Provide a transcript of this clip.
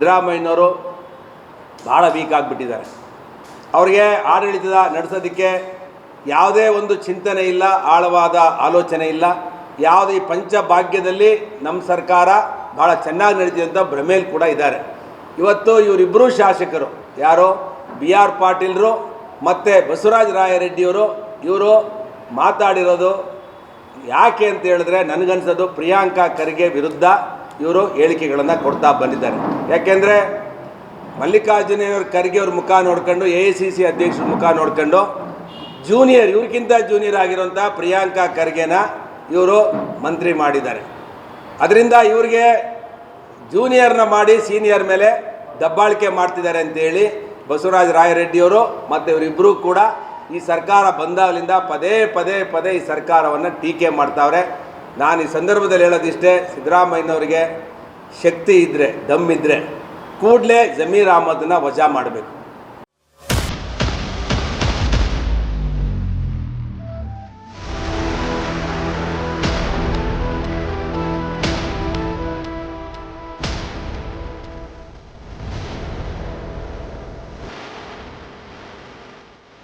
ಸಿದ್ದರಾಮಯ್ಯನವರು ಭಾಳ ವೀಕ್ ಆಗಿಬಿಟ್ಟಿದ್ದಾರೆ. ಅವ್ರಿಗೆ ಆಡಳಿತದ ನಡೆಸೋದಕ್ಕೆ ಯಾವುದೇ ಒಂದು ಚಿಂತನೆ ಇಲ್ಲ, ಆಳವಾದ ಆಲೋಚನೆ ಇಲ್ಲ. ಯಾವುದೇ ಈ ಪಂಚಭಾಗ್ಯದಲ್ಲಿ ನಮ್ಮ ಸರ್ಕಾರ ಭಾಳ ಚೆನ್ನಾಗಿ ನಡೀತಿದೆ ಅಂತ ಭ್ರಮೇಲಿ ಕೂಡ ಇದ್ದಾರೆ. ಇವತ್ತು ಇವರಿಬ್ಬರೂ ಶಾಸಕರು ಯಾರು? ಬಿ ಆರ್ ಪಾಟೀಲ್ರು ಮತ್ತು ಬಸವರಾಜ ರಾಯರೆಡ್ಡಿಯವರು, ಇವರು ಮಾತಾಡಿರೋದು ಯಾಕೆ ಅಂತ ಹೇಳಿದ್ರೆ ನನಗನ್ಸೋದು ಪ್ರಿಯಾಂಕಾ ಖರ್ಗೆ ವಿರುದ್ಧ. ಇವರು ಹೇಳಿಕೆಗಳನ್ನು ಕೊಡ್ತಾ ಬಂದಿದ್ದಾರೆ. ಯಾಕೆಂದರೆ ಮಲ್ಲಿಕಾರ್ಜುನ ಖರ್ಗೆ ಅವ್ರ ಮುಖ ನೋಡ್ಕೊಂಡು, ಎ ಐ ಸಿ ಸಿ ಅಧ್ಯಕ್ಷರ ಮುಖ ನೋಡ್ಕೊಂಡು ಜೂನಿಯರ್ ಇವ್ರಿಗಿಂತ ಜೂನಿಯರ್ ಆಗಿರುವಂಥ ಪ್ರಿಯಾಂಕಾ ಖರ್ಗೆನ ಇವರು ಮಂತ್ರಿ ಮಾಡಿದ್ದಾರೆ. ಅದರಿಂದ ಇವ್ರಿಗೆ ಜೂನಿಯರ್ನ ಮಾಡಿ ಸೀನಿಯರ್ ಮೇಲೆ ದಬ್ಬಾಳಿಕೆ ಮಾಡ್ತಿದ್ದಾರೆ ಅಂತೇಳಿ ಬಸವರಾಜ ರಾಯರೆಡ್ಡಿಯವರು ಮತ್ತು ಇವರಿಬ್ಬರೂ ಕೂಡ ಈ ಸರ್ಕಾರ ಬಂದಾಗಲಿಂದ ಪದೇ ಪದೇ ಪದೇ ಈ ಸರ್ಕಾರವನ್ನು ಟೀಕೆ ಮಾಡ್ತಾವ್ರೆ. ನಾನು ಈ ಸಂದರ್ಭದಲ್ಲಿ ಹೇಳೋದಿಷ್ಟೇ ಸಿದ್ದರಾಮಯ್ಯನವರಿಗೆ ಶಕ್ತಿ ಇದ್ದರೆ ದಮ್ ಇದ್ದರೆ ಕೂಡಲೇ ಜಮೀರ್ ಅಹಮದನ್ನ ವಜಾ ಮಾಡಬೇಕು.